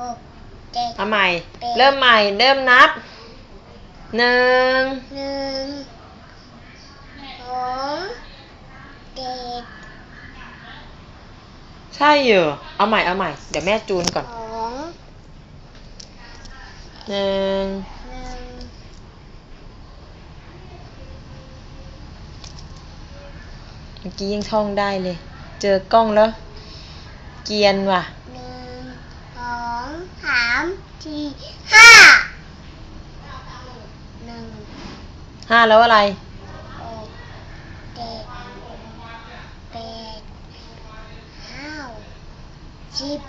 หกเจ็ดเอาใหม่ เริ่มใหม่ เริ่มนับหนึ่งหนึ่งสองเจ็ดใช่อยู่เอาใหม่ เอาใหม่ เดี๋ยวแม่จูนก่อนสองหนึ่งหนึ่งเมื่อกี้ยังท่องได้เลย เจอกล้องแล้ว เกรียนว่ะ หนึ่งสองสามสี่ ห้าหนึ่งห้าแล้วอะไร หกเจ็ดแปดเก้าสิบ